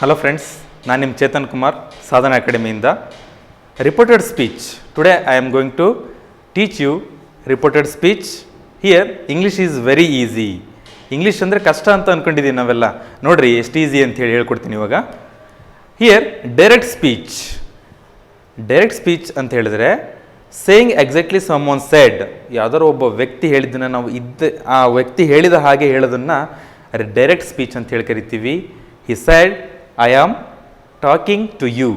Hello friends ನಾನು ನಿಮ್ಮ Chetan Kumar, Sadhana ಅಕಾಡೆಮಿಯಿಂದ reported speech today I am going to teach you reported speech here English is very easy English ಅಂದರೆ ಕಷ್ಟ ಅಂತ ಅಂದ್ಕೊಂಡಿದ್ದೀವಿ ನಾವೆಲ್ಲ. ನೋಡಿರಿ, ಎಷ್ಟು ಈಸಿ ಅಂತ ಹೇಳಿ ಹೇಳ್ಕೊಡ್ತೀನಿ ಇವಾಗ. Here direct speech direct speech ಅಂತ ಹೇಳಿದ್ರೆ saying exactly someone said ಯಾವ್ದಾದ್ರು ಒಬ್ಬ ವ್ಯಕ್ತಿ ಹೇಳಿದ್ದನ್ನು ನಾವು ಇದ್ದ, ಆ ವ್ಯಕ್ತಿ ಹೇಳಿದ ಹಾಗೆ ಹೇಳೋದನ್ನು ಡೈರೆಕ್ಟ್ ಸ್ಪೀಚ್ ಅಂತ ಹೇಳಿ ಕರಿತೀವಿ. He said I am talking to you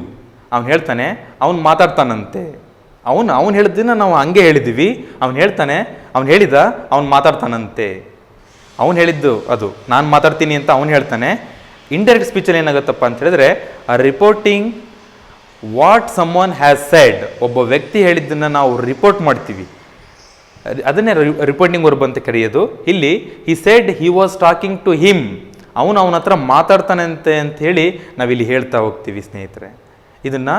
ಅವ್ನು ಹೇಳ್ತಾನೆ, ಅವ್ನು ಮಾತಾಡ್ತಾನಂತೆ. ಅವನು, ಅವ್ನು ಹೇಳಿದ್ದನ್ನ ನಾವು ಹಂಗೆ ಹೇಳಿದ್ದೀವಿ ಅವ್ನು ಹೇಳ್ತಾನೆ, ಅವ್ನು ಹೇಳಿದ, ಅವ್ನು ಮಾತಾಡ್ತಾನಂತೆ. ಅವ್ನು ಹೇಳಿದ್ದು ಅದು. ನಾನು ಮಾತಾಡ್ತೀನಿ ಅಂತ ಅವ್ನು ಹೇಳ್ತಾನೆ. ಇಂಡೈರೆಕ್ಟ್ ಸ್ಪೀಚಲ್ಲಿ ಏನಾಗುತ್ತಪ್ಪ ಅಂತ ಹೇಳಿದ್ರೆ reporting what someone has said ಒಬ್ಬ ವ್ಯಕ್ತಿ ಹೇಳಿದ್ದನ್ನು ನಾವು ರಿಪೋರ್ಟ್ ಮಾಡ್ತೀವಿ. ಅದ್- ಅದನ್ನೇ ರಿಪೋರ್ಟಿಂಗ್ ವರ್ಬ್ ಅಂತ ಕರೆಯೋದು. ಇಲ್ಲಿ he said he was talking to him ಅವನು ಅವನ ಹತ್ರ ಮಾತಾಡ್ತಾನೆ ಅಂತೆ ಅಂತ ಹೇಳಿ ನಾವಿಲ್ಲಿ ಹೇಳ್ತಾ ಹೋಗ್ತೀವಿ, ಸ್ನೇಹಿತರೆ. ಇದನ್ನು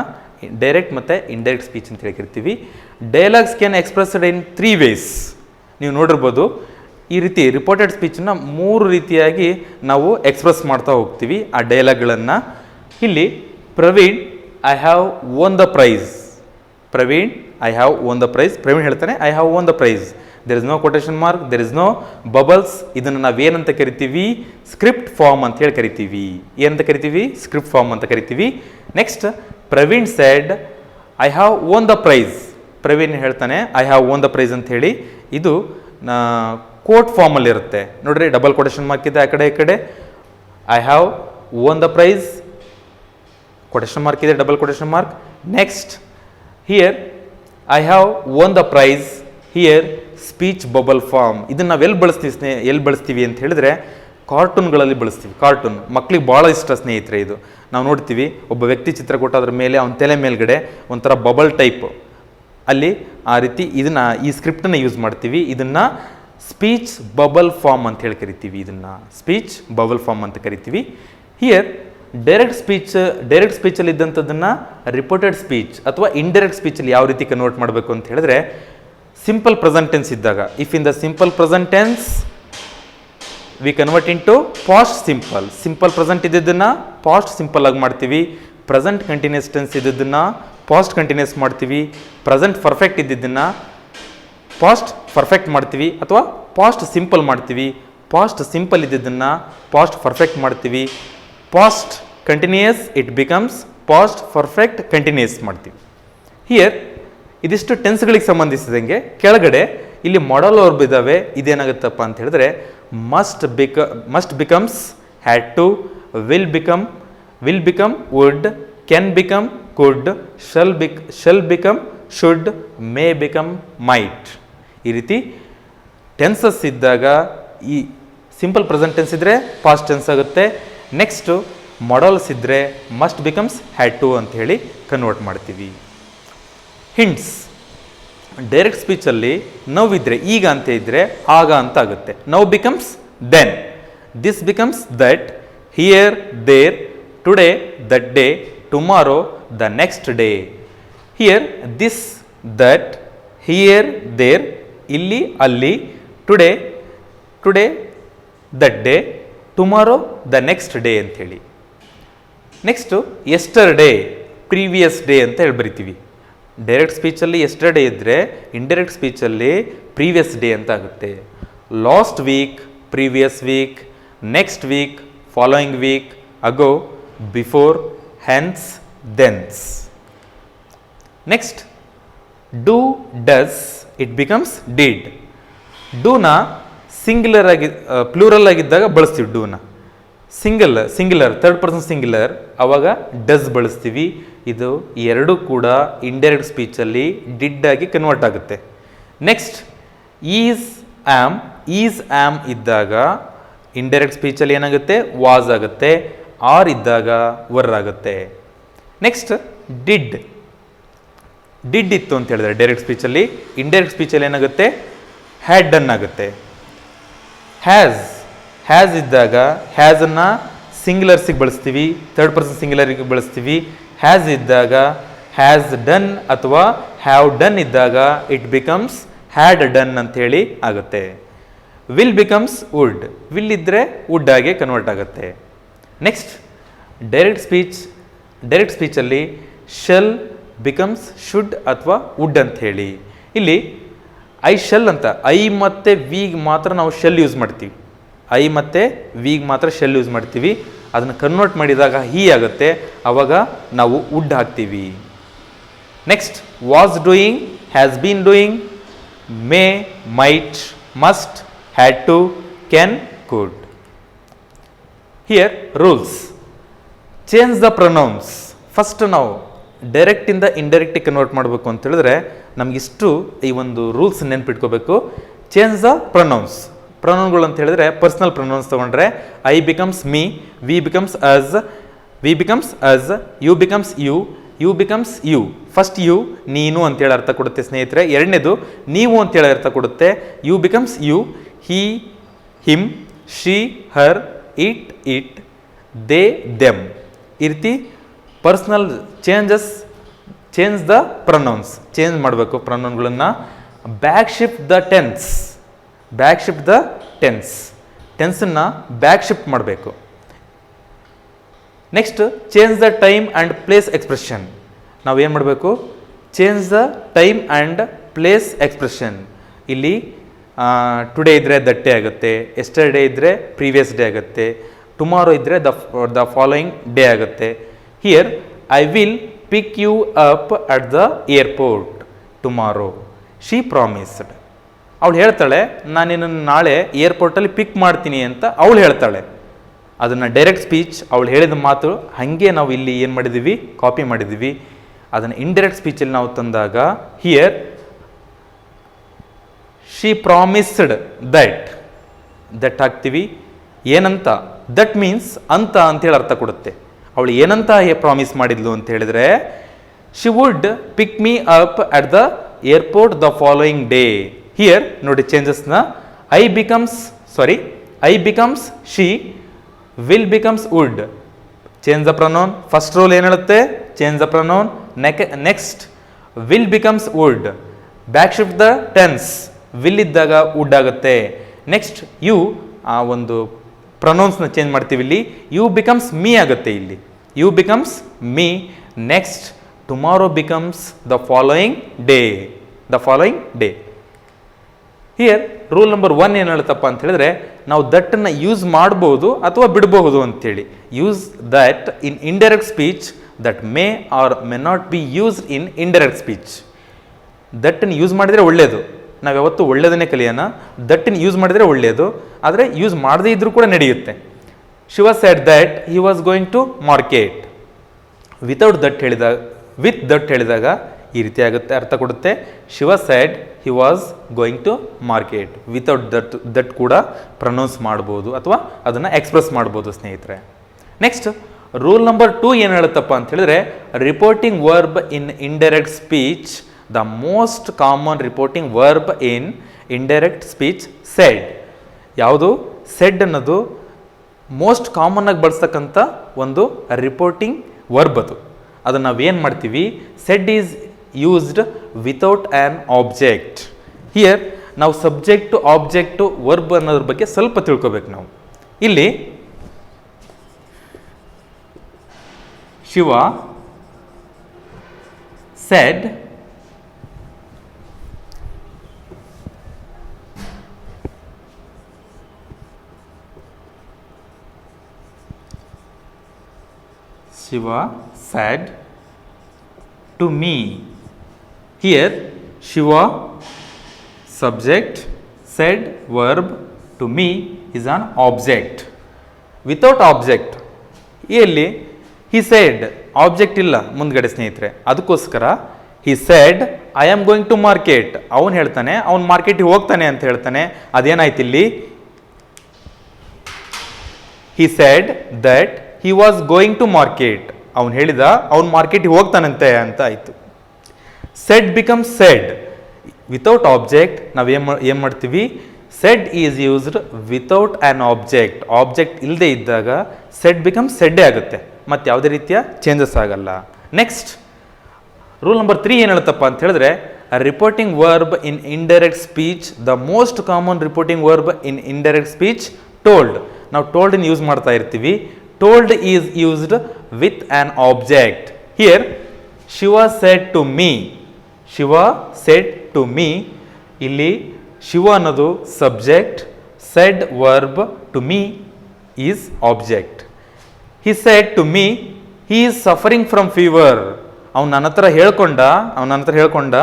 ಡೈರೆಕ್ಟ್ ಮತ್ತು ಇಂಡೈರೆಕ್ಟ್ ಸ್ಪೀಚ್ ಅಂತ ಹೇಳಿ ಕರಿತೀವಿ dialogues can expressed in three ways ನೀವು ನೋಡಿರ್ಬೋದು, ಈ ರೀತಿ ರಿಪೋರ್ಟೆಡ್ ಸ್ಪೀಚನ್ನು ಮೂರು ರೀತಿಯಾಗಿ ನಾವು ಎಕ್ಸ್ಪ್ರೆಸ್ ಮಾಡ್ತಾ ಹೋಗ್ತೀವಿ ಆ ಡೈಲಾಗ್ಗಳನ್ನು ಇಲ್ಲಿ Praveen I have won the prize Praveen I have won the prize Praveen ಹೇಳ್ತಾನೆ I have won the prize there is no quotation mark there is no bubbles ಇದನ್ನು ನಾವೇನಂತ ಕರಿತೀವಿ? ಸ್ಕ್ರಿಪ್ಟ್ ಫಾರ್ಮ್ ಅಂತ ಹೇಳಿ ಕರಿತೀವಿ. ಏನಂತ ಕರಿತೀವಿ? ಸ್ಕ್ರಿಪ್ಟ್ ಫಾರ್ಮ್ ಅಂತ ಕರಿತೀವಿ. Next Praveen said I have won the prize Praveen ಹೇಳ್ತಾನೆ I have won the prize ಅಂತ ಹೇಳಿ. ಇದು ಕೋಟ್ ಫಾರ್ಮಲ್ಲಿ ಇರುತ್ತೆ. ನೋಡ್ರಿ ಡಬಲ್ ಕೊಟೇಶನ್ ಮಾರ್ಕ್ ಇದೆ ಆ ಕಡೆ, ಈ ಕಡೆ. I have won the prize quotation mark ಇದೆ double quotation mark next here I have won the prize here speech bubble form. ಇದನ್ನು ನಾವು ಎಲ್ಲಿ ಬಳಸ್ತೀವಿ ಸ್ನೇಹ ಎಲ್ಲಿ ಬಳಸ್ತೀವಿ ಅಂತ ಹೇಳಿದ್ರೆ ಕಾರ್ಟೂನ್ಗಳಲ್ಲಿ ಬಳಸ್ತೀವಿ. ಕಾರ್ಟೂನ್. ಮಕ್ಳಿಗೆ ಭಾಳ ಇಷ್ಟ ಸ್ನೇಹಿತರೆ ಇದು. ನಾವು ನೋಡ್ತೀವಿ, ಒಬ್ಬ ವ್ಯಕ್ತಿ ಚಿತ್ರ ಕೊಟ್ಟಾದ್ರ ಮೇಲೆ ಅವನ ತಲೆ ಮೇಲ್ಗಡೆ ಒಂಥರ ಬಬಲ್ ಟೈಪ್. ಅಲ್ಲಿ ಆ ರೀತಿ ಇದನ್ನ, ಈ ಸ್ಕ್ರಿಪ್ಟನ್ನು ಯೂಸ್ ಮಾಡ್ತೀವಿ. ಇದನ್ನ ಸ್ಪೀಚ್ ಬಬಲ್ ಫಾರ್ಮ್ ಅಂತ ಹೇಳಿ ಕರಿತೀವಿ ಇದನ್ನ. ಸ್ಪೀಚ್ ಬಬಲ್ ಫಾರ್ಮ್ ಅಂತ ಕರಿತೀವಿ. ಹಿಯರ್ ಡೈರೆಕ್ಟ್ ಸ್ಪೀಚ್, ಡೈರೆಕ್ಟ್ ಸ್ಪೀಚಲ್ಲಿ ಇದ್ದಂಥದ್ದನ್ನು ರಿಪೋರ್ಟೆಡ್ ಸ್ಪೀಚ್ ಅಥವಾ ಇಂಡೈರೆಕ್ಟ್ ಸ್ಪೀಚಲ್ಲಿ ಯಾವ ರೀತಿ ಕನ್ವರ್ಟ್ ಮಾಡಬೇಕು ಅಂತ ಹೇಳಿದ್ರೆ ಸಿಂಪಲ್ ಪ್ರೆಸೆಂಟೆನ್ಸ್ ಇದ್ದಾಗ if in the simple present tense we convert into past simple simple present ಇದ್ದಿದ್ದನ್ನು past simple ಆಗಿ ಮಾಡ್ತೀವಿ. ಪ್ರೆಸೆಂಟ್ ಕಂಟಿನ್ಯೂಸ್ ಟೆನ್ಸ್ ಇದ್ದಿದ್ದನ್ನು ಪಾಸ್ಟ್ ಕಂಟಿನ್ಯೂಸ್ ಮಾಡ್ತೀವಿ. ಪ್ರೆಸೆಂಟ್ ಪರ್ಫೆಕ್ಟ್ ಇದ್ದಿದ್ದನ್ನು ಪಾಸ್ಟ್ ಪರ್ಫೆಕ್ಟ್ ಮಾಡ್ತೀವಿ ಅಥವಾ ಪಾಸ್ಟ್ ಸಿಂಪಲ್ ಮಾಡ್ತೀವಿ. ಪಾಸ್ಟ್ ಸಿಂಪಲ್ ಇದ್ದಿದ್ದನ್ನು ಪಾಸ್ಟ್ ಪರ್ಫೆಕ್ಟ್ ಮಾಡ್ತೀವಿ. Past continuous it becomes past perfect continuous ಮಾಡ್ತೀವಿ. ಹಿಯರ್ ಇದಿಷ್ಟು ಟೆನ್ಸ್ಗಳಿಗೆ ಸಂಬಂಧಿಸಿದಂಗೆ ಕೆಳಗಡೆ ಇಲ್ಲಿ ಮಾಡಲ್ ವರ್ಬ್ ಇದ್ದಾವೆ ಇದೇನಾಗುತ್ತಪ್ಪ ಅಂತ ಹೇಳಿದ್ರೆ must ಬಿಕ must becomes had to will become will become would can become could shall ಬಿಕ್ shall become should may become might ಈ ರೀತಿ ಟೆನ್ಸಸ್ ಇದ್ದಾಗ ಈ ಸಿಂಪಲ್ ಪ್ರೆಸೆಂಟ್ ಟೆನ್ಸ್ ಇದ್ದರೆ ಪಾಸ್ಟ್ ಟೆನ್ಸ್ ಆಗುತ್ತೆ. ನೆಕ್ಸ್ಟು ಮಾಡಲ್ಸ್ ಇದ್ದರೆ ಮಸ್ಟ್ ಬಿಕಮ್ಸ್ ಹ್ಯಾಡ್ ಟು ಅಂತ ಹೇಳಿ convert ಮಾಡ್ತೀವಿ. ಹಿಂಟ್ಸ್ ಡೈರೆಕ್ಟ್ ಸ್ಪೀಚಲ್ಲಿ ನೋವಿದ್ರೆ ಈಗ ಅಂತ ಇದ್ದರೆ ಆಗ ಅಂತ ಆಗುತ್ತೆ. Now becomes then this becomes that here there today that day tomorrow the next day here this that here there ಇಲ್ಲಿ, ಅಲ್ಲಿ today today that day tomorrow the next day ಅಂಥೇಳಿ next yesterday previous day ಅಂತ ಹೇಳಿ ಬರಿತೀವಿ. Direct ಸ್ಪೀಚಲ್ಲಿ yesterday ಇದ್ದರೆ indirect ಸ್ಪೀಚಲ್ಲಿ previous day ಅಂತ ಆಗುತ್ತೆ. Last week previous week next week following week ago before hence thence next do does it becomes did ಡೂನ singular ಆಗಿ ಪ್ಲೂರಲ್ ಆಗಿದ್ದಾಗ ಬಳಸ್ತೀವಿ ಡೂನ single singular third person singular ಅವಾಗ ಡಸ್ ಬಳಸ್ತೀವಿ. ಇದು ಎರಡೂ ಕೂಡ ಇಂಡೈರೆಕ್ಟ್ ಸ್ಪೀಚಲ್ಲಿ ಡಿಡ್ ಆಗಿ ಕನ್ವರ್ಟ್ ಆಗುತ್ತೆ. Next is am is am ಇದ್ದಾಗ ಇಂಡೈರೆಕ್ಟ್ ಸ್ಪೀಚಲ್ಲಿ ಏನಾಗುತ್ತೆ? ವಾಸ್ ಆಗುತ್ತೆ. ಆರ್ ಇದ್ದಾಗ ವರ್ ಆಗುತ್ತೆ. ನೆಕ್ಸ್ಟ್ ಡಿಡ್ ಡಿಡ್ ಇತ್ತು ಅಂತ ಹೇಳಿದ್ರೆ ಡೈರೆಕ್ಟ್ ಸ್ಪೀಚಲ್ಲಿ ಇಂಡೈರೆಕ್ಟ್ ಸ್ಪೀಚಲ್ಲಿ ಏನಾಗುತ್ತೆ? ಹ್ಯಾಡ್ ಆಗುತ್ತೆ. ಹ್ಯಾಸ್ ಹ್ಯಾಸ್ ಇದ್ದಾಗ ಹ್ಯಾಸನ್ನು ಸಿಂಗ್ಯುಲರ್ಸಿಗೆ ಬಳಸ್ತೀವಿ. ಥರ್ಡ್ ಪರ್ಸನ್ ಸಿಂಗ್ಯುಲರಿಗೆ ಬಳಸ್ತೀವಿ. ಹ್ಯಾಸ್ ಇದ್ದಾಗ ಹ್ಯಾಸ್ ಡನ್ ಅಥವಾ ಹ್ಯಾವ್ ಡನ್ ಇದ್ದಾಗ ಇಟ್ ಬಿಕಮ್ಸ್ ಹ್ಯಾಡ್ ಡನ್ ಅಂತ ಹೇಳಿ ಆಗುತ್ತೆ. ವಿಲ್ ಬಿಕಮ್ಸ್ ವುಡ್ ವಿಲ್ ಇದ್ದರೆ ವುಡ್ ಆಗಿ ಕನ್ವರ್ಟ್ ಆಗುತ್ತೆ. ನೆಕ್ಸ್ಟ್ ಡೈರೆಕ್ಟ್ ಸ್ಪೀಚ್ ಡೈರೆಕ್ಟ್ ಸ್ಪೀಚಲ್ಲಿ ಶೆಲ್ ಬಿಕಮ್ಸ್ ಶುಡ್ ಅಥವಾ ವುಡ್ ಅಂತ ಹೇಳಿ ಇಲ್ಲಿ ಐ ಶೆಲ್ ಅಂತ ಐ ಮತ್ತು ವಿಗ್ ಮಾತ್ರ ನಾವು ಶೆಲ್ ಯೂಸ್ ಮಾಡ್ತೀವಿ. ಐ ಮತ್ತು ವಿಗ್ ಮಾತ್ರ ಶೆಲ್ ಯೂಸ್ ಮಾಡ್ತೀವಿ. ಅದನ್ನು ಕನ್ವರ್ಟ್ ಮಾಡಿದಾಗ ಹೀ ಆಗುತ್ತೆ. ಆವಾಗ ನಾವು ವುಡ್ ಹಾಕ್ತೀವಿ. Next was doing has been doing may might must had to can could here rules change the pronouns first ನಾವು ಡೈರೆಕ್ಟಿಂದ ಇಂಡೈರೆಕ್ಟಿಗೆ ಕನ್ವರ್ಟ್ ಮಾಡಬೇಕು ಅಂತ ಹೇಳಿದ್ರೆ ನಮಗಿಷ್ಟು ಈ ಒಂದು ರೂಲ್ಸ್ ನೆನ್ಪಿಟ್ಕೋಬೇಕು. ಚೇಂಜ್ ದ ಪ್ರೊನೌನ್ಸ್ ಪ್ರೊನೌನ್ಗಳು ಅಂತ ಹೇಳಿದ್ರೆ ಪರ್ಸನಲ್ ಪ್ರೊನೌನ್ಸ್ ತೊಗೊಂಡ್ರೆ I becomes me we becomes us we becomes us you becomes you you becomes you first you ನೀನು ಅಂತೇಳಿ ಅರ್ಥ ಕೊಡುತ್ತೆ ಸ್ನೇಹಿತರೆ. ಎರಡನೇದು, ನೀವು ಅಂತೇಳಿ ಅರ್ಥ ಕೊಡುತ್ತೆ. You becomes you he him she her it it they them ಈ ರೀತಿ personal changes change the pronouns change ಮಾಡಬೇಕು ಪ್ರೊನೌನ್ಗಳನ್ನು back shift the tense back shift the tense tension back shift ಮಾಡಬೇಕು. Next change the time and place expression ನಾವು ಏನು ಮಾಡಬೇಕು? Change the time and place expression ಇಲ್ಲಿ today ಇದ್ದರೆ that day ಆಗುತ್ತೆ yesterday ಇದ್ದರೆ previous day ಆಗುತ್ತೆ ಟುಮಾರೋ ಇದ್ದರೆ ದ ದ ಫಾಲೋಯಿಂಗ್ ಡೇ ಆಗುತ್ತೆ. Here I will pick you up at the airport tomorrow she promised ಅವಳು ಹೇಳ್ತಾಳೆ, ನಾನು ನಿನ್ನನ್ನು ನಾಳೆ ಏರ್ಪೋರ್ಟಲ್ಲಿ ಪಿಕ್ ಮಾಡ್ತೀನಿ ಅಂತ ಅವಳು ಹೇಳ್ತಾಳೆ. ಅದನ್ನು ಡೈರೆಕ್ಟ್ ಸ್ಪೀಚ್ ಅವಳು ಹೇಳಿದ ಮಾತು, ಹಾಗೆ ನಾವು ಇಲ್ಲಿ ಏನು ಮಾಡಿದ್ದೀವಿ ಕಾಪಿ ಮಾಡಿದ್ದೀವಿ ಅದನ್ನು ಇಂಡೈರೆಕ್ಟ್ ಸ್ಪೀಚಲ್ಲಿ ನಾವು ತಂದಾಗ here she promised that that ಹಾಕ್ತೀವಿ. ಏನಂತ? ದಟ್ ಮೀನ್ಸ್ ಅಂತ ಅಂತೇಳಿ ಅರ್ಥ ಕೊಡುತ್ತೆ. ಅವಳು ಏನಂತ ಪ್ರಾಮಿಸ್ ಮಾಡಿದ್ಲು ಅಂತ ಹೇಳಿದರೆ she would pick me up at the airport the following day here ನೋಡಿ ಚೇಂಜಸ್ನ I becomes sorry I becomes she will becomes would change the pronoun first rule ಏನು change the pronoun next next will becomes would back shift the tense will ಇದ್ದಾಗ would ಆಗುತ್ತೆ. Next you ಆ ಒಂದು ಪ್ರನೌನ್ಸ್ನ change ಮಾಡ್ತೀವಿ ಇಲ್ಲಿ. You becomes me ಆಗುತ್ತೆ ಇಲ್ಲಿ. You becomes me next tomorrow becomes the following day the following day here rule number one ಏನು ಹೇಳುತ್ತಪ್ಪ ಅಂತ ಹೇಳಿದ್ರೆ, ನಾವು ದಟ್ಟನ್ನು ಯೂಸ್ ಮಾಡ್ಬೋದು ಅಥವಾ ಬಿಡಬಹುದು ಅಂತೇಳಿ. Use that in indirect speech that may or may not be used in indirect speech ದಟ್ಟನ್ನು use ಮಾಡಿದರೆ ಒಳ್ಳೆಯದು ನಾವು ಯಾವತ್ತೂ ಒಳ್ಳೆಯದನ್ನೇ ಕಲಿಯೋಣ. ದಟ್ಟನ್ನು ಯೂಸ್ ಮಾಡಿದರೆ ಒಳ್ಳೆಯದು ಆದರೆ ಯೂಸ್ ಮಾಡದೇ ಇದ್ದರೂ ಕೂಡ ನಡೆಯುತ್ತೆ. Shiva said that he was going to market without that ಹೇಳಿದಾಗ ವಿತ್ ದಟ್ ಹೇಳಿದಾಗ ಈ ರೀತಿ ಆಗುತ್ತೆ, ಅರ್ಥ ಕೊಡುತ್ತೆ. Shiva said he was going to market without that that ಕೂಡ ಪ್ರನೌನ್ಸ್ ಮಾಡ್ಬೋದು ಅಥವಾ ಅದನ್ನು ಎಕ್ಸ್ಪ್ರೆಸ್ ಮಾಡ್ಬೋದು ಸ್ನೇಹಿತರೆ. ನೆಕ್ಸ್ಟ್ ರೂಲ್ ನಂಬರ್ ಟೂ ಏನು ಹೇಳುತ್ತಪ್ಪ ಅಂತ ಹೇಳಿದ್ರೆ reporting verb in indirect speech the most common reporting verb in indirect speech said ಯಾವುದು? ಸೆಡ್ ಅನ್ನೋದು ಮೋಸ್ಟ್ ಕಾಮನ್ ಆಗಿ ಬಳಸ್ತಕ್ಕಂಥ ಒಂದು ರಿಪೋರ್ಟಿಂಗ್ ವರ್ಬ್ ಅದು. ಅದನ್ನು ನಾವೇನು ಮಾಡ್ತೀವಿ? Said is used without an object here ನಾವು ಸಬ್ಜೆಕ್ಟು ಆಬ್ಜೆಕ್ಟು ವರ್ಬ್ ಅನ್ನೋದ್ರ ಬಗ್ಗೆ ಸ್ವಲ್ಪ ತಿಳ್ಕೊಬೇಕು ನಾವು ಇಲ್ಲಿ, Shiva said Shiva said to me. Here, Shiva subject said verb to me is an object. Without object, ಇಲ್ಲಿ ಹಿ ಸೆಡ್ ಆಬ್ಜೆಕ್ಟ್ ಇಲ್ಲ ಮುಂದ್ಗಡೆ ಸ್ನೇಹಿತರೆ. ಅದಕ್ಕೋಸ್ಕರ he said I am going to market ಅವನು ಹೇಳ್ತಾನೆ ಅವ್ನು ಮಾರ್ಕೆಟಿಗೆ ಹೋಗ್ತಾನೆ ಅಂತ ಹೇಳ್ತಾನೆ. ಅದೇನಾಯ್ತು ಇಲ್ಲಿ? He said that he was going to market ಅವ್ನು ಹೇಳಿದ ಅವ್ನು ಮಾರ್ಕೆಟಿಗೆ ಹೋಗ್ತಾನಂತೆ ಅಂತ ಆಯಿತು. Said become said without object ನಾವು ಏನು ಏನು ಮಾಡ್ತೀವಿ? Said is used without an object object ಇಲ್ಲದೆ ಇದ್ದಾಗ ಸೆಡ್ ಬಿಕಮ್ ಸೆಡ್ಡೇ ಆಗುತ್ತೆ. ಮತ್ತು ಯಾವುದೇ ರೀತಿಯ ಚೇಂಜಸ್ ಆಗಲ್ಲ. ನೆಕ್ಸ್ಟ್ ರೂಲ್ ನಂಬರ್ ತ್ರೀ ಏನು ಹೇಳುತ್ತಪ್ಪ ಅಂತ ಹೇಳಿದ್ರೆ reporting verb in indirect speech the most common reporting verb in indirect speech told ನಾವು ಟೋಲ್ಡನ್ನು ಯೂಸ್ ಮಾಡ್ತಾ ಇರ್ತೀವಿ. Told is used with an object here Shiva said to me. Shiva said to me ಇಲ್ಲಿ ಶಿವ ಅನ್ನೋದು subject said verb to me is object he said to me he is suffering from fever ಅವ್ನು ನನ್ನ ಹತ್ರ ಹೇಳ್ಕೊಂಡ, ಅವ್ನು ನನ್ನ ಹತ್ರ ಹೇಳ್ಕೊಂಡ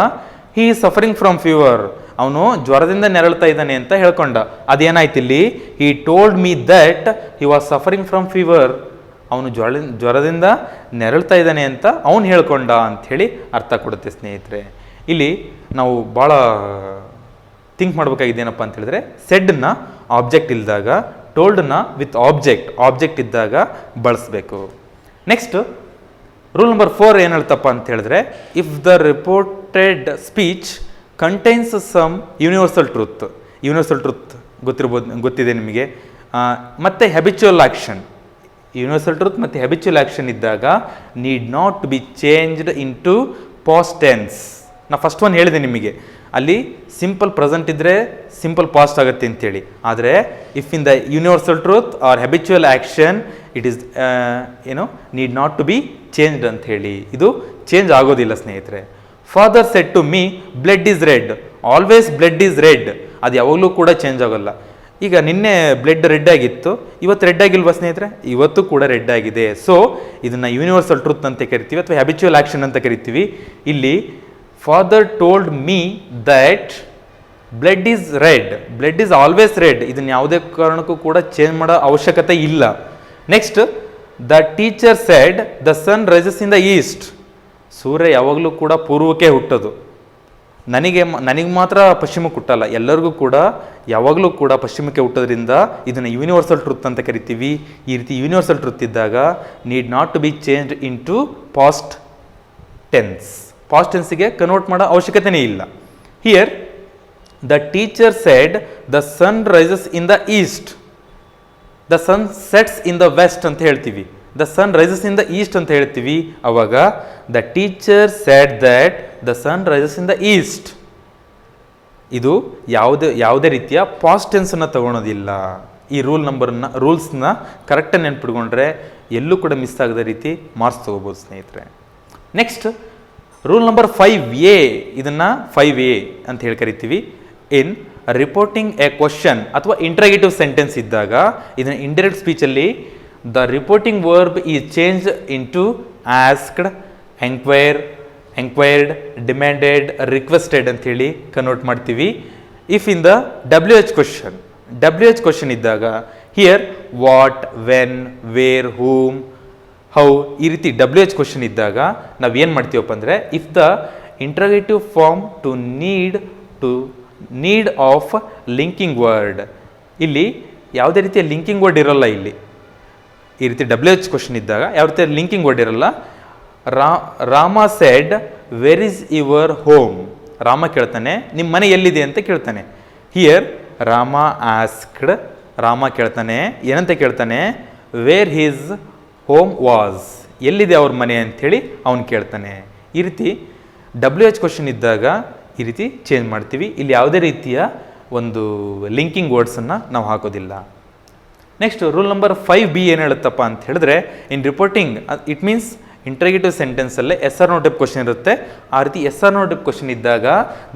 he is suffering from fever ಅವನು ಜ್ವರದಿಂದ ನೆರಳ್ತಾ ಇದ್ದಾನೆ ಅಂತ ಹೇಳ್ಕೊಂಡ. ಅದೇನಾಯ್ತು ಇಲ್ಲಿ? He told me that he was suffering from fever ಅವನು ಜ್ವರ ಜ್ವರದಿಂದ ನೆರಳ್ತಾ ಇದ್ದಾನೆ ಅಂತ ಅವನು ಹೇಳ್ಕೊಂಡ ಅಂಥೇಳಿ ಅರ್ಥ ಕೊಡುತ್ತೆ ಸ್ನೇಹಿತರೆ. ಇಲ್ಲಿ ನಾವು ಭಾಳ ಥಿಂಕ್ ಮಾಡಬೇಕಾಗಿದೆ ಏನಪ್ಪ ಅಂತ ಹೇಳಿದ್ರೆ ಸೆಡ್ನ ಆಬ್ಜೆಕ್ಟ್ ಇಲ್ದಾಗ ಟೋಲ್ಡ್ನ ವಿತ್ ಆಬ್ಜೆಕ್ಟ್ ಆಬ್ಜೆಕ್ಟ್ ಇದ್ದಾಗ ಬಳಸಬೇಕು. ನೆಕ್ಸ್ಟ್ ರೂಲ್ ನಂಬರ್ ಫೋರ್ ಏನು ಹೇಳ್ತಪ್ಪ ಅಂತ ಹೇಳಿದ್ರೆ if the reported speech contains some universal truth universal truth ಗೊತ್ತಿರ್ಬೋದು, ಗೊತ್ತಿದೆ ನಿಮಗೆ. ಮತ್ತು ಹ್ಯಾಬಿಚುವಲ್ ಆ್ಯಕ್ಷನ್ ಯೂನಿವರ್ಸಲ್ ಟ್ರೂತ್ ಮತ್ತು ಹ್ಯಾಬಿಚುವಲ್ ಆ್ಯಕ್ಷನ್ ಇದ್ದಾಗ need not be changed into past tense ನಾ ಫಸ್ಟ್ ಒನ್ ಹೇಳಿದೆ ನಿಮಗೆ. ಅಲ್ಲಿ ಸಿಂಪಲ್ ಪ್ರೆಸೆಂಟ್ ಇದ್ದರೆ ಸಿಂಪಲ್ ಪಾಸ್ಟ್ ಆಗುತ್ತೆ ಅಂತೇಳಿ. ಆದರೆ if in the universal truth or habitual action it is ಏನು need not to be changed ಅಂತ ಹೇಳಿ ಇದು ಚೇಂಜ್ ಆಗೋದಿಲ್ಲ ಸ್ನೇಹಿತರೆ. Father said to me blood is red always blood is red ಅದು ಯಾವಾಗಲೂ ಕೂಡ ಚೇಂಜ್ ಆಗೋಲ್ಲ. ಈಗ ನಿನ್ನೆ ಬ್ಲಡ್ ರೆಡ್ ಆಗಿತ್ತು. ಇವತ್ತು ರೆಡ್ ಆಗಿಲ್ವಾ ಸ್ನೇಹಿತರೆ? ಇವತ್ತು ಕೂಡ ರೆಡ್ ಆಗಿದೆ. ಸೊ ಇದನ್ನು ಯೂನಿವರ್ಸಲ್ ಟ್ರೂತ್ ಅಂತ ಕರಿತೀವಿ ಅಥವಾ ಹ್ಯಾಬಿಚುವಲ್ ಆ್ಯಕ್ಷನ್ ಅಂತ ಕರಿತೀವಿ. ಇಲ್ಲಿ father told me that blood is red blood is always red ಇದನ್ನು ಯಾವುದೇ ಕಾರಣಕ್ಕೂ ಕೂಡ ಚೇಂಜ್ ಮಾಡೋ ಅವಶ್ಯಕತೆ ಇಲ್ಲ. Next the teacher said the sun rises in the east ಸೂರ್ಯ ಯಾವಾಗಲೂ ಕೂಡ ಪೂರ್ವಕ್ಕೆ ಹುಟ್ಟೋದು. ನನಗೆ ನನಗೆ ಮಾತ್ರ ಪಶ್ಚಿಮಕ್ಕೆ ಹುಟ್ಟಲ್ಲ. ಎಲ್ಲರಿಗೂ ಕೂಡ ಯಾವಾಗಲೂ ಕೂಡ ಪಶ್ಚಿಮಕ್ಕೆ ಹುಟ್ಟೋದ್ರಿಂದ ಇದನ್ನು ಯೂನಿವರ್ಸಲ್ ಟ್ರುತ್ ಅಂತ ಕರಿತೀವಿ. ಈ ರೀತಿ ಯೂನಿವರ್ಸಲ್ ಟ್ರುತ್ ಇದ್ದಾಗ need not to be change into past tense past ಟೆನ್ಸಿಗೆ convert ಮಾಡೋ ಅವಶ್ಯಕತೆನೇ ಇಲ್ಲ. Here the teacher said the sun rises in the east the sun sets in the west ಅಂತ ಹೇಳ್ತೀವಿ. The sun rises in the east ಅಂತ ಹೇಳ್ತೀವಿ. ಅವಾಗ the teacher said that the sun rises in the east ಇದು ಯಾವುದೇ ಯಾವುದೇ ರೀತಿಯ past tension ತಗೊಳೋದಿಲ್ಲ. ಈ ರೂಲ್ ನಂಬರ್ನ ರೂಲ್ಸ್ನ ಕರೆಕ್ಟಾಗಿ ನೆನ್ಪಿಟ್ಕೊಂಡ್ರೆ ಎಲ್ಲೂ ಕೂಡ ಮಿಸ್ ಆಗದ ರೀತಿ ಮಾರ್ಕ್ಸ್ ತೊಗೋಬೋದು ಸ್ನೇಹಿತರೆ. Next rule number five A ಇದನ್ನು ಫೈವ್ ಎ ಅಂತ ಹೇಳಿ ಕರಿತೀವಿ. ಇನ್ ರಿಪೋರ್ಟಿಂಗ್ ಎ ಕ್ವಶನ್ ಅಥವಾ ಇಂಟ್ರಾಗೇಟಿವ್ ಸೆಂಟೆನ್ಸ್ ಇದ್ದಾಗ, ಇದನ್ನು indirect ಸ್ಪೀಚಲ್ಲಿ the reporting verb is change into asked enquire enquired demanded requested ಅಂತೇಳಿ ಕನ್ವರ್ಟ್ ಮಾಡ್ತೀವಿ. If in the W H question W H question ಇದ್ದಾಗ here what when where whom how ಈ ರೀತಿ W H question ಇದ್ದಾಗ ನಾವು ಏನು ಮಾಡ್ತೀವಪ್ಪ ಅಂದರೆ if the interrogative form to need to need of linking word ಇಲ್ಲಿ ಯಾವುದೇ ರೀತಿಯ ಲಿಂಕಿಂಗ್ ವರ್ಡ್ ಇರೋಲ್ಲ ಇಲ್ಲಿ. ಈ ರೀತಿ ಡಬ್ಲ್ಯೂ ಎಚ್ ಕ್ವಶನ್ ಇದ್ದಾಗ ಯಾವ ರೀತಿಯ ಲಿಂಕಿಂಗ್ ವರ್ಡ್ ಇರಲ್ಲ? ರಾ, Rama said where is your home Rama ಕೇಳ್ತಾನೆ, ನಿಮ್ಮ ಮನೆ ಎಲ್ಲಿದೆ? ಅಂತ ಕೇಳ್ತಾನೆ. ಹಿಯರ್ ರಾಮ ಆಸ್ಕ್ಡ್ ರಾಮ ಕೇಳ್ತಾನೆ, ಏನಂತ ಕೇಳ್ತಾನೆ ವೇರ್ ಹಿಸ್ ಹೋಮ್ ವಾಸ್ ಎಲ್ಲಿದೆ ಅವ್ರ ಮನೆ ಅಂಥೇಳಿ ಅವನು ಕೇಳ್ತಾನೆ. ಈ ರೀತಿ ಡಬ್ಲ್ಯೂ ಎಚ್ ಕ್ವಶನ್ ಇದ್ದಾಗ ಈ ರೀತಿ ಚೇಂಜ್ ಮಾಡ್ತೀವಿ. ಇಲ್ಲಿ ಯಾವುದೇ ರೀತಿಯ ಒಂದು ಲಿಂಕಿಂಗ್ ವರ್ಡ್ಸನ್ನು ನಾವು ಹಾಕೋದಿಲ್ಲ. Next rule number five B ಏನು ಹೇಳುತ್ತಪ್ಪ ಅಂತ ಹೇಳಿದ್ರೆ in reporting it means interrogative ಸೆಂಟೆನ್ಸಲ್ಲೇ yes or no type question ಇರುತ್ತೆ. ಆ ರೀತಿ yes or no type question ಇದ್ದಾಗ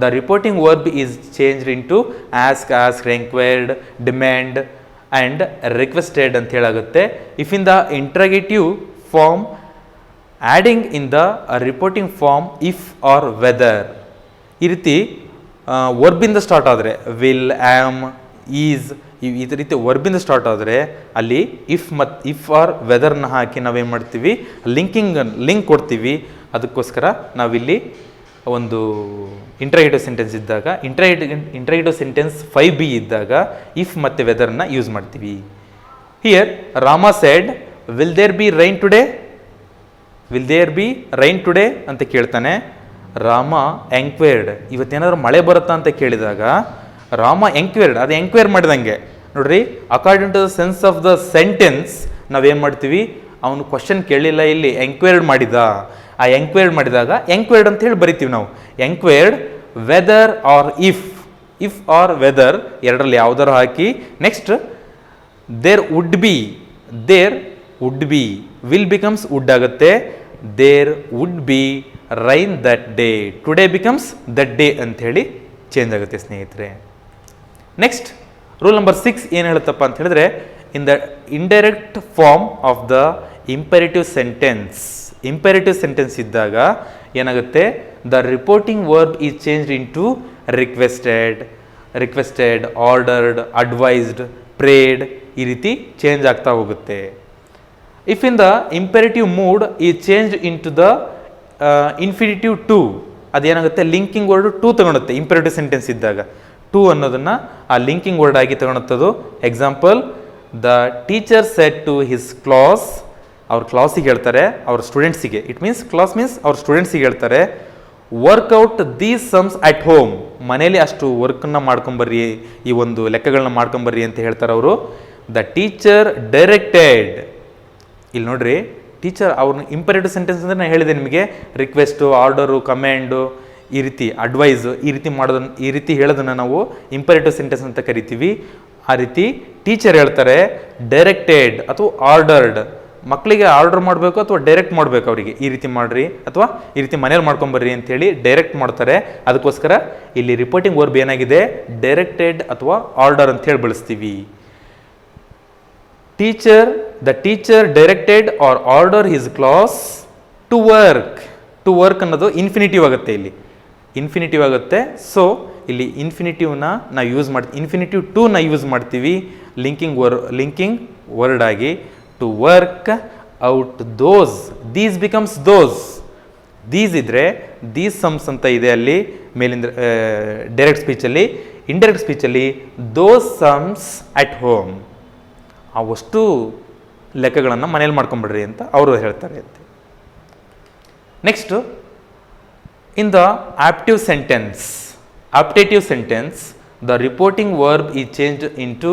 the reporting verb is change into ask ask enquired demand and requested ಅಂತ ಹೇಳಾಗುತ್ತೆ. If in the interrogative form adding in the reporting form if or whether ಈ ರೀತಿ ವರ್ಬಿಂದ start ಆದರೆ will am is ಈ ರೀತಿ ವರ್ಬಿಂದ start ಆದರೆ, ಅಲ್ಲಿ ಇಫ್ ಮತ್ತು ಇಫ್ ಆರ್ ವೆದರ್ನ ಹಾಕಿ ನಾವೇನು ಮಾಡ್ತೀವಿ? ಲಿಂಕಿಂಗ್ ಲಿಂಕ್ ಕೊಡ್ತೀವಿ. ಅದಕ್ಕೋಸ್ಕರ ನಾವಿಲ್ಲಿ ಒಂದು ಇಂಟ್ರಗೇಟಿವ್ ಸೆಂಟೆನ್ಸ್ ಇದ್ದಾಗ interrogative interrogative sentence five B ಇದ್ದಾಗ ಇಫ್ ಮತ್ತು ವೆದರ್ನ ಯೂಸ್ ಮಾಡ್ತೀವಿ. Here Rama said will there be rain today will there be rain today ಅಂತ ಕೇಳ್ತಾನೆ. ರಾಮ ಎಂಕ್ವೈರ್ಡ್ ಇವತ್ತೇನಾದ್ರು ಮಳೆ ಬರುತ್ತಾ? ಅಂತ ಕೇಳಿದಾಗ ರಾಮ ಎಂಕ್ವೈರ್ಡ್ ಅದು ಎಂಕ್ವೈರ್ ಮಾಡಿದಂಗೆ. ನೋಡ್ರಿ according to the sense of the sentence ನಾವೇನು ಮಾಡ್ತೀವಿ? ಅವನು ಕ್ವಶನ್ ಕೇಳಲಿಲ್ಲ ಇಲ್ಲಿ ಎಂಕ್ವೈರ್ಡ್ ಮಾಡಿದ. ಆ ಎಂಕ್ವೈರ್ಡ್ ಮಾಡಿದಾಗ ಎಂಕ್ವೈರ್ಡ್ ಅಂತ ಹೇಳಿ ಬರಿತೀವಿ ನಾವು. Enquired whether or if if or whether ಎರಡರಲ್ಲಿ ಯಾವ್ದಾರು ಹಾಕಿ. Next there would be there would be will becomes would ಆಗುತ್ತೆ. There would be rain that day today becomes that day ಅಂತ ಹೇಳಿ ಚೇಂಜ್ ಆಗುತ್ತೆ ಸ್ನೇಹಿತರೆ. ನೆಕ್ಸ್ಟ್ ರೂಲ್ ನಂಬರ್ ಸಿಕ್ಸ್ ಏನು ಹೇಳುತ್ತಪ್ಪ ಅಂತ ಹೇಳಿದ್ರೆ in the indirect form of the imperative sentence imperative sentence ಇದ್ದಾಗ ಏನಾಗುತ್ತೆ? The reporting verb is change into requested requested ordered advised prayed ಈ ರೀತಿ ಚೇಂಜ್ ಆಗ್ತಾ ಹೋಗುತ್ತೆ. If in the imperative mood is change into the infinitive to ಅದೇನಾಗುತ್ತೆ? Linking word to ತಗೊಳುತ್ತೆ imperative sentence ಇದ್ದಾಗ. To ಅನ್ನೋದನ್ನು ಆ ಲಿಂಕಿಂಗ್ ವರ್ಡ್ ಆಗಿ ತಗೊಳುತ್ತದು example the teacher said to his class ಅವ್ರ ಕ್ಲಾಸಿಗೆ ಹೇಳ್ತಾರೆ ಅವ್ರ ಸ್ಟೂಡೆಂಟ್ಸಿಗೆ ಇಟ್ ಮೀನ್ಸ್ ಕ್ಲಾಸ್ ಮೀನ್ಸ್ ಅವ್ರ ಸ್ಟೂಡೆಂಟ್ಸಿಗೆ ಹೇಳ್ತಾರೆ work out these sums at home ಮನೇಲಿ ಅಷ್ಟು ವರ್ಕನ್ನು ಮಾಡ್ಕೊಂಬರ್ರಿ, ಈ ಒಂದು ಲೆಕ್ಕಗಳನ್ನ ಮಾಡ್ಕೊಂಬರ್ರಿ ಅಂತ ಹೇಳ್ತಾರೆ ಅವರು. ದ ಟೀಚರ್ ಡೈರೆಕ್ಟೆಡ್ ಇಲ್ಲಿ ನೋಡ್ರಿ ಟೀಚರ್ ಅವ್ರನ್ನ ಇಂಪರೇಟಿವ್ ಸೆಂಟೆನ್ಸ್ ಅಂದರೆ ನಾನು ಹೇಳಿದೆ ನಿಮಗೆ ರಿಕ್ವೆಸ್ಟು ಆರ್ಡರು ಕಮೆಂಡು ಈ ರೀತಿ ಅಡ್ವೈಸು ಈ ರೀತಿ ಮಾಡೋದನ್ನು ಈ ರೀತಿ ಹೇಳೋದನ್ನು ನಾವು ಇಂಪರೇಟಿವ್ ಸೆಂಟೆನ್ಸ್ ಅಂತ ಕರಿತೀವಿ. ಆ ರೀತಿ ಟೀಚರ್ ಹೇಳ್ತಾರೆ ಡೈರೆಕ್ಟೆಡ್ ಅಥವಾ ಆರ್ಡರ್ಡ್ ಮಕ್ಕಳಿಗೆ ಆರ್ಡರ್ ಮಾಡಬೇಕು ಅಥವಾ ಡೈರೆಕ್ಟ್ ಮಾಡಬೇಕು ಅವರಿಗೆ? ಈ ರೀತಿ ಮಾಡಿರಿ ಅಥವಾ ಈ ರೀತಿ ಮನೇಲಿ ಮಾಡ್ಕೊಂಬರ್ರಿ ಅಂತೇಳಿ ಡೈರೆಕ್ಟ್ ಮಾಡ್ತಾರೆ. ಅದಕ್ಕೋಸ್ಕರ ಇಲ್ಲಿ ರಿಪೋರ್ಟಿಂಗ್ ವರ್ಬ್ ಏನಾಗಿದೆ? ಡೈರೆಕ್ಟೆಡ್ ಅಥವಾ ಆರ್ಡರ್ ಅಂತ ಹೇಳಿ ಬಳಸ್ತೀವಿ. Teacher the teacher directed or order his class to work to work ಅನ್ನೋದು ಇನ್ಫಿನಿಟಿವ್ ಆಗುತ್ತೆ ಇಲ್ಲಿ. ಇನ್ಫಿನಿಟಿವ್ ಆಗುತ್ತೆ. ಸೊ ಇಲ್ಲಿ ಇನ್ಫಿನಿಟಿವ್ನ ನಾವು ಯೂಸ್ ಮಾಡ್ತೀವಿ ಇನ್ಫಿನಿಟಿವ್ ಟೂನ ಯೂಸ್ ಮಾಡ್ತೀವಿ. ಲಿಂಕಿಂಗ್ ವರ್ ಲಿಂಕಿಂಗ್ ವರ್ಡ್ ಆಗಿ. To work out those these becomes those these ಇದ್ದರೆ ದೀಸ್ ಸಮ್ಸ್ ಅಂತ ಇದೆ ಅಲ್ಲಿ, ಮೇಲಿಂದ ಡೈರೆಕ್ಟ್ ಸ್ಪೀಚಲ್ಲಿ ಇಂಡೈರೆಕ್ಟ್ ಸ್ಪೀಚಲ್ಲಿ ದೋಸ್ ಸಮ್ಸ್ ಅಟ್ ಹೋಮ್ ಅವಷ್ಟು ಲೆಕ್ಕಗಳನ್ನು ಮನೇಲಿ ಮಾಡ್ಕೊಂಬಿಡ್ರಿ ಅಂತ ಅವರು ಹೇಳ್ತಾರೆ ಅಂತ. Next in the optative sentence optative sentence the reporting verb is change into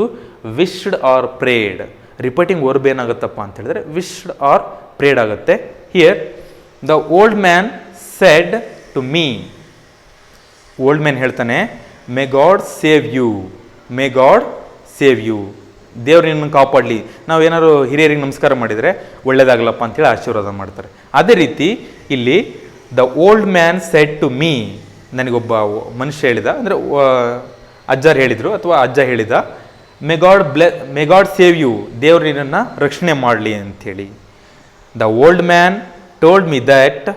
wished or prayed reporting verb ಏನಾಗುತ್ತಪ್ಪ ಅಂತ ಹೇಳಿದ್ರೆ ವಿಶ್ಡ್ ಆರ್ ಪ್ರೇಡ್ ಆಗುತ್ತೆ. Here the old man said to me old man ಹೇಳ್ತಾನೆ may God save you may God save you ದೇವ್ರು ನಿನ್ನ ಕಾಪಾಡಲಿ. ನಾವು ಏನಾದ್ರು ಹಿರಿಯರಿಗೆ ನಮಸ್ಕಾರ ಮಾಡಿದರೆ, ಒಳ್ಳೇದಾಗಲಪ್ಪ ಅಂತೇಳಿ ಆಶೀರ್ವಾದ ಮಾಡ್ತಾರೆ. ಅದೇ ರೀತಿ, ಇಲ್ಲಿ the old man said to me ನನಗೊಬ್ಬ ಮನುಷ್ಯ ಹೇಳಿದ, ಅಂದರೆ ಅಜ್ಜಾರು ಹೇಳಿದರು ಅಥವಾ ಅಜ್ಜ ಹೇಳಿದ may God bless may God save you ದೇವ್ರು ನಿನ್ನನ್ನು ರಕ್ಷಣೆ ಮಾಡಲಿ ಅಂಥೇಳಿ. The old man told me that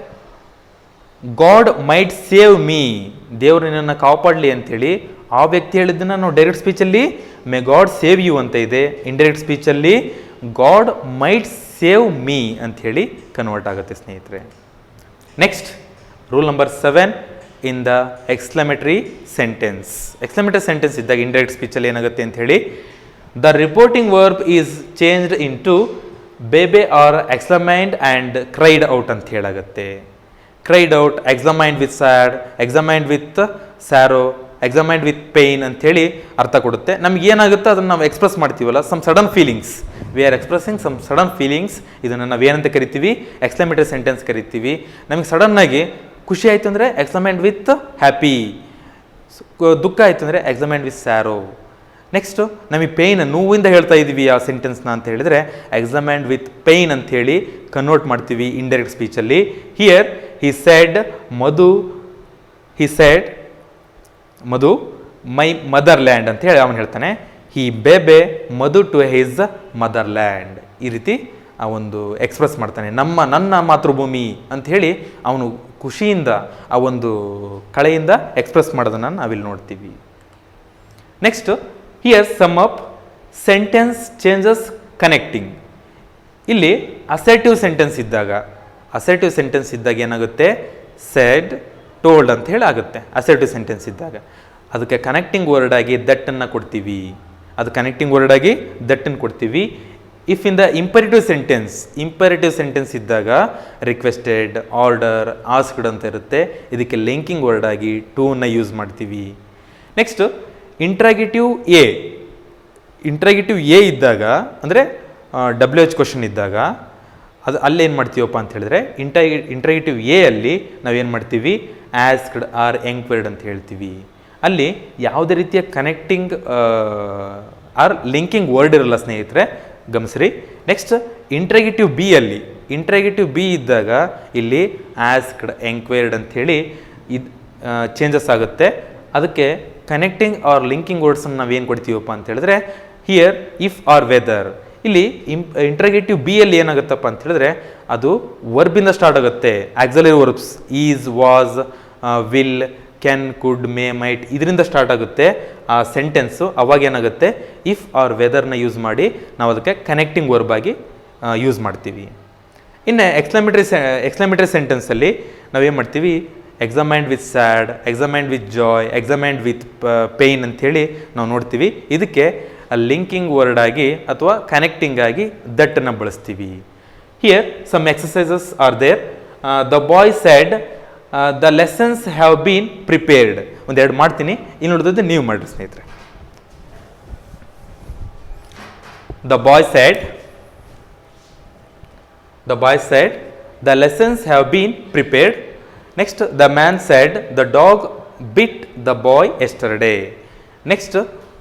God might save me ದೇವರು ನಿನ್ನನ್ನು ಕಾಪಾಡಲಿ ಅಂಥೇಳಿ ಆ ವ್ಯಕ್ತಿ ಹೇಳಿದ್ದನ್ನು ನಾವು ಡೈರೆಕ್ಟ್ ಸ್ಪೀಚಲ್ಲಿ ಮೆ ಗಾಡ್ ಸೇವ್ ಯು ಅಂತ ಇದೆ. ಇಂಡೈರೆಕ್ಟ್ ಸ್ಪೀಚಲ್ಲಿ ಗಾಡ್ ಮೈಟ್ ಸೇವ್ ಮೀ ಅಂಥೇಳಿ ಕನ್ವರ್ಟ್ ಆಗುತ್ತೆ ಸ್ನೇಹಿತರೆ. Next rule number seven in the exclamatory sentence exclamatory sentence ಇದ್ದಾಗ ಇಂಡೈರೆಕ್ಟ್ ಸ್ಪೀಚಲ್ಲಿ ಏನಾಗುತ್ತೆ ಅಂತ ಹೇಳಿ the reporting verb is changed into ಬೇಬೆ or exclaimed and cried out ಅಂತ ಹೇಳಾಗುತ್ತೆ. Cried out exclaimed with sad exclaimed with sorrow exclaimed with pain ಅಂಥೇಳಿ ಅರ್ಥ ಕೊಡುತ್ತೆ. ನಮ್ಗೆ ಏನಾಗುತ್ತೆ ಅದನ್ನು ನಾವು ಎಕ್ಸ್ಪ್ರೆಸ್ ಮಾಡ್ತೀವಲ್ಲ some sudden feelings we are expressing some sudden feelings ಇದನ್ನು ನಾವು ಏನಂತ ಕರಿತೀವಿ? ಎಕ್ಸ್ಲಮೇಟರಿ ಸೆಂಟೆನ್ಸ್ ಕರಿತೀವಿ. ನಮಗೆ ಸಡನ್ನಾಗಿ ಖುಷಿ ಆಯಿತು ಅಂದರೆ ಎಕ್ಸಾಮೈಂಡ್ ವಿತ್ ಹ್ಯಾಪಿ ದುಃಖ ಆಯಿತು ಅಂದರೆ ಎಕ್ಸಾಮೈಂಡ್ ವಿತ್ ಸ್ಯಾರೋ ನೆಕ್ಸ್ಟು ನಮಗೆ ಪೇಯ್ನ್ ನೋವಿಂದ ಹೇಳ್ತಾ ಇದ್ದೀವಿ ಆ ಸೆಂಟೆನ್ಸ್ನ ಅಂತ ಹೇಳಿದರೆ ಎಕ್ಸಾಮೈಂಡ್ ವಿತ್ ಪೇಯ್ನ್ ಅಂತ ಹೇಳಿ ಕನ್ವರ್ಟ್ ಮಾಡ್ತೀವಿ indirect ಸ್ಪೀಚಲ್ಲಿ here he said Madhu he said Madhu my motherland ಅಂತ ಹೇಳಿ ಅವನು ಹೇಳ್ತಾನೆ. He bade Madhu to his motherland ಈ ರೀತಿ ಆ ಒಂದು ಎಕ್ಸ್ಪ್ರೆಸ್ ಮಾಡ್ತಾನೆ, ನಮ್ಮ, ನನ್ನ ಮಾತೃಭೂಮಿ ಹೇಳಿ ಅವನು ಖುಷಿಯಿಂದ ಆ ಒಂದು ಕಳೆಯಿಂದ ಎಕ್ಸ್ಪ್ರೆಸ್ ಮಾಡೋದನ್ನು ನಾವಿಲ್ಲಿ ನೋಡ್ತೀವಿ. Next here sum up sentence changes connecting ಇಲ್ಲಿ ಅಸೆಟಿವ್ ಸೆಂಟೆನ್ಸ್ ಇದ್ದಾಗ ಅಸೆಟಿವ್ ಸೆಂಟೆನ್ಸ್ ಇದ್ದಾಗ ಏನಾಗುತ್ತೆ? ಸೆಡ್ ಟೋಲ್ಡ್ ಅಂತ ಹೇಳಿ ಆಗುತ್ತೆ ಅಸೆಟಿವ್ ಸೆಂಟೆನ್ಸ್ ಇದ್ದಾಗ. ಅದಕ್ಕೆ ಕನೆಕ್ಟಿಂಗ್ ವರ್ಡ್ ಆಗಿ ದಟ್ಟನ್ನು ಕೊಡ್ತೀವಿ. ಅದು ಕನೆಕ್ಟಿಂಗ್ ವರ್ಡ್ ಆಗಿ ದಟ್ಟನ್ನು ಕೊಡ್ತೀವಿ. If in the imperative sentence imperative sentence ಇದ್ದಾಗ ರಿಕ್ವೆಸ್ಟೆಡ್ ಆರ್ಡರ್ ಆಸ್ಕ್ಡ್ ಅಂತ ಇರುತ್ತೆ. ಇದಕ್ಕೆ ಲಿಂಕಿಂಗ್ ವರ್ಡ್ ಆಗಿ ಟೂನ ಯೂಸ್ ಮಾಡ್ತೀವಿ. Next interrogative A interrogative A ಇದ್ದಾಗ, ಅಂದರೆ ಡಬ್ಲ್ಯೂ ಎಚ್ ಕ್ವಶನ್ ಇದ್ದಾಗ, ಅದು ಅಲ್ಲೇನು ಮಾಡ್ತೀವಪ್ಪ ಅಂತ ಹೇಳಿದ್ರೆ ಇಂಟ್ರಾ ಇಂಟ್ರಾಗೇಟಿವ್ ಎ ಅಲ್ಲಿ ನಾವೇನು ಮಾಡ್ತೀವಿ? ಆಸ್ಕ್ಡ್ ಆರ್ ಎಂಕ್ವೈರ್ಡ್ ಅಂತ ಹೇಳ್ತೀವಿ. ಅಲ್ಲಿ ಯಾವುದೇ ರೀತಿಯ ಕನೆಕ್ಟಿಂಗ್ ಆರ್ ಲಿಂಕಿಂಗ್ ವರ್ಡ್ ಇರಲ್ಲ ಸ್ನೇಹಿತರೆ ಗಮನಿಸ್ರಿ. ನೆಕ್ಸ್ಟ್ ಇಂಟ್ರಗೇಟಿವ್ ಬಿ ಅಲ್ಲಿ. ಇಂಟ್ರಗೇಟಿವ್ ಬಿ ಇದ್ದಾಗ ಇಲ್ಲಿ ಆಸ್ಕ್ಡ್ ಎಂಕ್ವೈರ್ಡ್ ಅಂಥೇಳಿ ಇದು ಚೇಂಜಸ್ ಆಗುತ್ತೆ. ಅದಕ್ಕೆ ಕನೆಕ್ಟಿಂಗ್ ಆರ್ ಲಿಂಕಿಂಗ್ ವರ್ಡ್ಸನ್ನು ನಾವೇನು ಕೊಡ್ತೀವಪ್ಪ ಅಂತ ಹೇಳಿದ್ರೆ ಹಿಯರ್ ಇಫ್ ಆರ್ ವೆದರ್ ಇಲ್ಲಿ ಇಂಟ್ರಾಗೇಟಿವ್ ಬಿ ಅಲ್ಲಿ ಏನಾಗುತ್ತಪ್ಪ ಅಂತ ಹೇಳಿದ್ರೆ ಅದು ವರ್ಬಿಂದ ಸ್ಟಾರ್ಟ್ ಆಗುತ್ತೆ. Auxiliary verbs is was will can could may might ಇದರಿಂದ ಸ್ಟಾರ್ಟ್ ಆಗುತ್ತೆ. ಆ ಸೆಂಟೆನ್ಸು ಅವಾಗ ಏನಾಗುತ್ತೆ? ಇಫ್ ಆರ್ ವೆದರ್ನ ಯೂಸ್ ಮಾಡಿ ನಾವು ಅದಕ್ಕೆ ಕನೆಕ್ಟಿಂಗ್ ವರ್ಬ್ ಆಗಿ ಯೂಸ್ ಮಾಡ್ತೀವಿ. ಇನ್ನು ಎಕ್ಸ್ಲಮೇಟ್ರಿ ಸೆ ಎಕ್ಸ್ಲಮೇಟ್ರಿ ಸೆಂಟೆನ್ಸಲ್ಲಿ ನಾವೇನು ಮಾಡ್ತೀವಿ? Exclaimed with sad exclaimed with joy exclaimed with pain ಅಂಥೇಳಿ ನಾವು ನೋಡ್ತೀವಿ. ಇದಕ್ಕೆ ಲಿಂಕಿಂಗ್ ವರ್ಡ್ ಆಗಿ ಅಥವಾ ಕನೆಕ್ಟಿಂಗ್ ಆಗಿ ದಟ್ಟನ್ನು ಬಳಸ್ತೀವಿ. Here some exercises are there the boy said the lessons have been prepared ಒಂದು ಎರಡು ಮಾಡ್ತೀನಿ. ಇನ್ನು ಉಳಿದದ್ದು ನೀವು ಮಾಡ್ರಿ ಸ್ನೇಹಿತರೆ. The boy said the boy said the lessons have been prepared next the man said the dog bit the boy yesterday next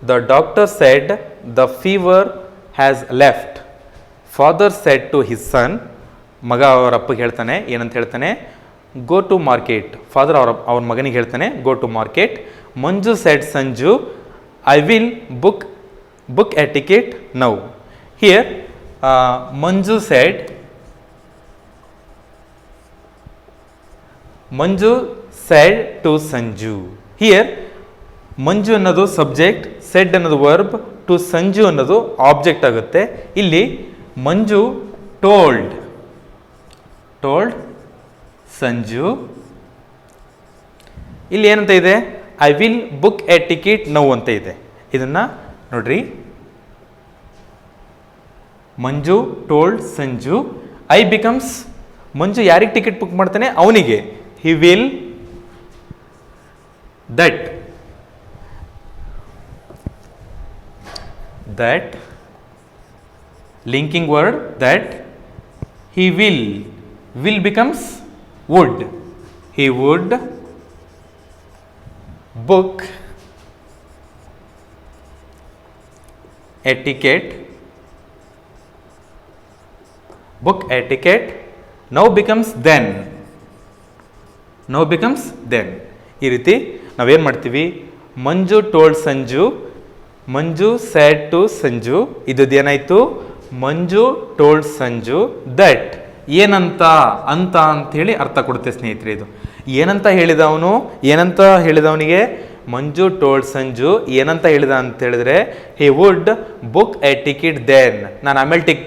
the doctor said the fever has left father said to his son ಮಗ ಅವರ ಅಪ್ಪಗೆ ಹೇಳ್ತಾನೆ, ಏನಂತ ಹೇಳ್ತಾನೆ go to market father ಅವರ ಅವ್ರ ಮಗನಿಗೆ ಹೇಳ್ತಾನೆ go to market Manju said Sanju I will book book a ticket now here Manju said Manju said to Sanju. Here Manju ಅನ್ನೋದು ಸಬ್ಜೆಕ್ಟ್ ಸೆಡ್ ಅನ್ನೋದು ವರ್ಬ್ ಟು ಸಂಜು ಅನ್ನೋದು ಆಬ್ಜೆಕ್ಟ್ ಆಗುತ್ತೆ. ಇಲ್ಲಿ ಮಂಜು told told Sanju. ಇಲ್ಲಿ ಏನಂತ ಇದೆ? I will book a ticket now ಅಂತ ಇದೆ. ಇದನ್ನ ನೋಡ್ರಿ. Manju told Sanju I becomes Manju ಯಾರಿಗೆ ಟಿಕೆಟ್ ಬುಕ್ ಮಾಡ್ತಾನೆ? ಅವನಿಗೆ. He will that that linking word that he will will becomes would he would book etiquette. book etiquette now becomes then now becomes then ಈ ರೀತಿ ನಾವೇನು ಮಾಡ್ತೀವಿ Manju told Sanju Manju said to Sanju ಇದ್ದದ್ದು ಏನಾಯಿತು ಮಂಜು told Sanju that ಏನಂತ ಅಂತ ಅಂಥೇಳಿ ಅರ್ಥ ಕೊಡುತ್ತೆ ಸ್ನೇಹಿತರೆ ಇದು. ಏನಂತ ಹೇಳಿದವನು, ಏನಂತ ಹೇಳಿದವನಿಗೆ? ಮಂಜು ಟೋಲ್ಡ್ ಸಂಜು, ಏನಂತ ಹೇಳಿದ ಅಂತ ಹೇಳಿದ್ರೆ he would book a ticket then ನಾನು ಆಮೇಲೆ ಟಿಕ್,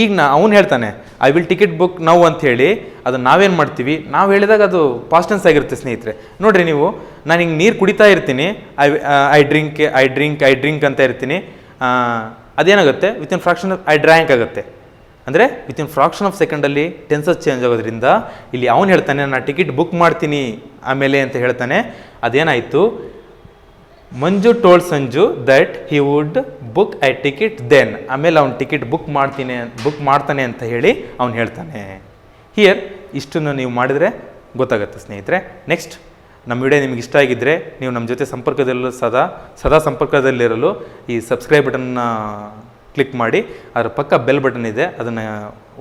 ಈಗ ನಾ, ಅವನು ಹೇಳ್ತಾನೆ I will ticket book now ಅಂತ ಹೇಳಿ, ಅದು ನಾವೇನು ಮಾಡ್ತೀವಿ? ನಾವು ಹೇಳಿದಾಗ ಅದು ಪಾಸ್ಟೆನ್ಸ್ ಆಗಿರುತ್ತೆ ಸ್ನೇಹಿತರೆ. ನೋಡ್ರಿ ನೀವು, ನಾನು ಹಿಂಗೆ ನೀರು ಕುಡಿತಾ ಇರ್ತೀನಿ I I drink I drink I drink ಅಂತ ಇರ್ತೀನಿ ಅದೇನಾಗುತ್ತೆ? Within fraction I drank ಆಗುತ್ತೆ. ಅಂದರೆ ವಿತ್ ಇನ್ ಫ್ರಾಕ್ಷನ್ ಆಫ್ ಸೆಕೆಂಡಲ್ಲಿ ಟೆನ್ಸಸ್ ಚೇಂಜ್ ಆಗೋದ್ರಿಂದ ಇಲ್ಲಿ ಅವನು ಹೇಳ್ತಾನೆ ನಾನು ಟಿಕೆಟ್ ಬುಕ್ ಮಾಡ್ತೀನಿ ಆಮೇಲೆ ಅಂತ ಹೇಳ್ತಾನೆ. ಅದೇನಾಯಿತು? Manju told Sanju that he would book I ticket then ಆಮೇಲೆ ಅವ್ನು ಟಿಕೆಟ್ ಬುಕ್ ಮಾಡ್ತೀನಿ ಬುಕ್ ಮಾಡ್ತಾನೆ ಅಂತ ಹೇಳಿ ಅವ್ನು ಹೇಳ್ತಾನೆ. ಹಿಯರ್ ಇಷ್ಟನ್ನು ನೀವು ಮಾಡಿದರೆ ಗೊತ್ತಾಗುತ್ತೆ ಸ್ನೇಹಿತರೆ. ನೆಕ್ಸ್ಟ್ ನಮ್ಮ ವಿಡಿಯೋ ನಿಮಗೆ ಇಷ್ಟ ಆಗಿದ್ದರೆ ನೀವು ನಮ್ಮ ಜೊತೆ ಸಂಪರ್ಕದಲ್ಲೂ ಸದಾ ಸದಾ ಸಂಪರ್ಕದಲ್ಲಿರಲು ಈ ಸಬ್ಸ್ಕ್ರೈಬ್ ಬಟನ್ನ ಕ್ಲಿಕ್ ಮಾಡಿ, ಅದರ ಪಕ್ಕ ಬೆಲ್ ಬಟನ್ ಇದೆ, ಅದನ್ನು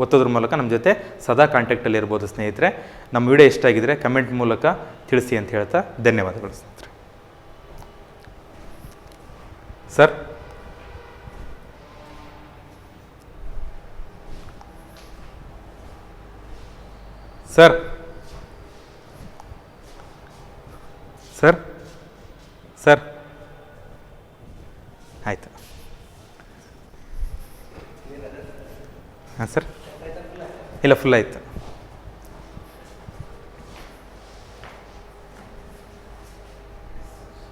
ಒತ್ತೋದ್ರ ಮೂಲಕ ನಮ್ಮ ಜೊತೆ ಸದಾ ಕಾಂಟ್ಯಾಕ್ಟಲ್ಲಿ ಇರ್ಬೋದು ಸ್ನೇಹಿತರೆ. ನಮ್ಮ ವಿಡಿಯೋ ಇಷ್ಟ ಆಗಿದ್ದರೆ ಕಮೆಂಟ್ ಮೂಲಕ ತಿಳಿಸಿ ಅಂತ ಹೇಳ್ತಾ ಧನ್ಯವಾದಗಳು ಸ್ನೇಹಿತರೆ. ಸರ್ ಸರ್ ಸರ್ ಸರ್ ಆಯಿತು. ಹಾಂ ಸರ್? ಇಲ್ಲ ಫುಲ್ ಆಯಿತು.